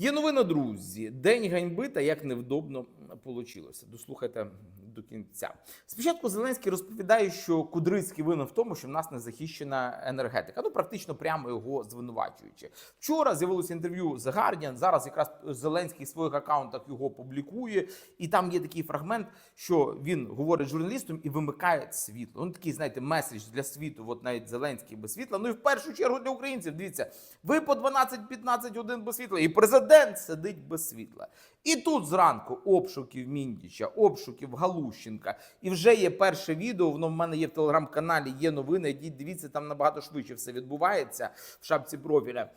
Є новина, друзі. День ганьби та як невдобно вийшло. Дослухайте до кінця. Спочатку Зеленський розповідає, що Кудрицький винен в тому, що в нас не захищена енергетика. Ну практично прямо його звинувачуючи. Вчора з'явилося інтерв'ю з Guardian, Зараз якраз Зеленський в своїх акаунтах його публікує, і там є такий фрагмент, що він говорить журналістам і вимикає світло. Ну такий, знаєте, меседж для світу. От навіть Зеленський без світла. Ну і в першу чергу для українців. Дивіться, ви по 12-15 годин без світла, і президент сидить без світла. І тут зранку обшуків Міндіча, обшуків Галущенка. І вже є перше відео. Воно в мене є в телеграм-каналі. Є новини. Дивіться, там набагато швидше все відбувається в шапці профіля.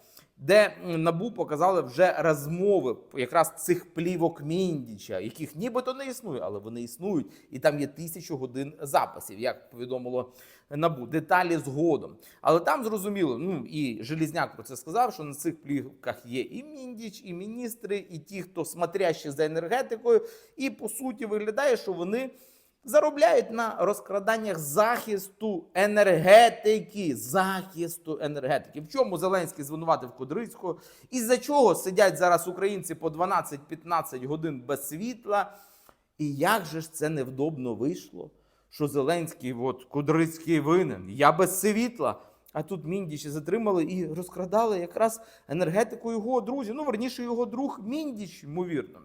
Де набу показали вже розмови якраз цих плівок Міндіча, яких нібито не існує, але вони існують, і там є тисячу годин записів, як повідомило набу. Деталі згодом. Але там зрозуміло, ну і Желізняк про це сказав, що на цих плівках є і Міндіч, і міністри, і ті, хто смотрящі за енергетикою, і по суті виглядає, що вони. Заробляють на розкраданнях захисту енергетики. Захисту енергетики. В чому Зеленський звинуватив Кудрицького? Із-за чого сидять зараз українці по 12-15 годин без світла? І як же ж це невдобно вийшло? Що Зеленський, от Кудрицький винен, я без світла. А тут Міндічі затримали і розкрадали якраз енергетику його друзів. Ну, верніше, його друг Міндіч, ймовірно.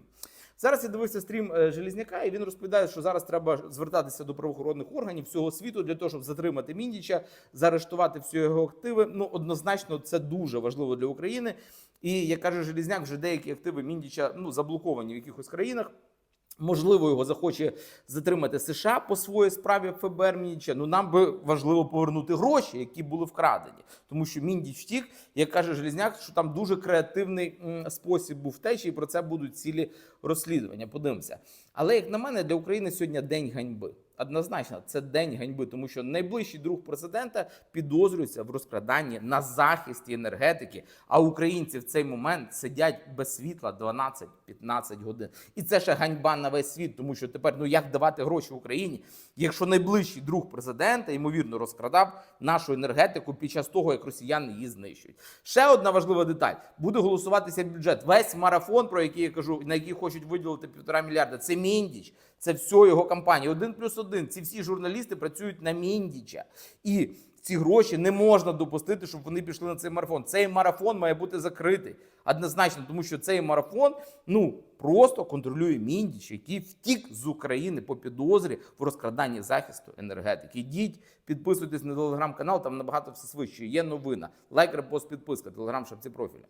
Зараз я дивився стрім е, Желізняка, і він розповідає, що зараз треба звертатися до правоохоронних органів всього світу для того, щоб затримати Міндіча, заарештувати всі його активи. Ну, однозначно, це дуже важливо для України. І як каже Желізняк, вже деякі активи Міндіча ну, заблоковані в якихось країнах. Можливо, його захоче затримати США по своїй справі ФБР Міндіча. Ну нам би важливо повернути гроші, які були вкрадені, тому що Міндіч втік, як каже Желізняк, що там дуже креативний спосіб був втечі, і про це будуть цілі розслідування. Подивимося. Але як на мене, для України сьогодні день ганьби. Однозначно, це день ганьби, тому що найближчий друг президента підозрюється в розкраданні на захисті енергетики. А українці в цей момент сидять без світла 12-15 годин. І це ще ганьба на весь світ, тому що тепер ну як давати гроші Україні, якщо найближчий друг президента ймовірно розкрадав нашу енергетику під час того, як росіяни її знищують. Ще одна важлива деталь: буде голосуватися бюджет. Весь марафон, про який я кажу, на який хочуть виділити півтора мільярда. Це міндіч. Це все його кампанія. Один плюс один. Ці всі журналісти працюють на Міндіча. І ці гроші не можна допустити, щоб вони пішли на цей марафон. Цей марафон має бути закритий. Однозначно, тому що цей марафон ну просто контролює Міндіч, який втік з України по підозрі в розкраданні захисту енергетики. Йдіть, підписуйтесь на телеграм-канал, там набагато все свище. Є новина. Лайк, репост, підписка, телеграм, шапці профіля.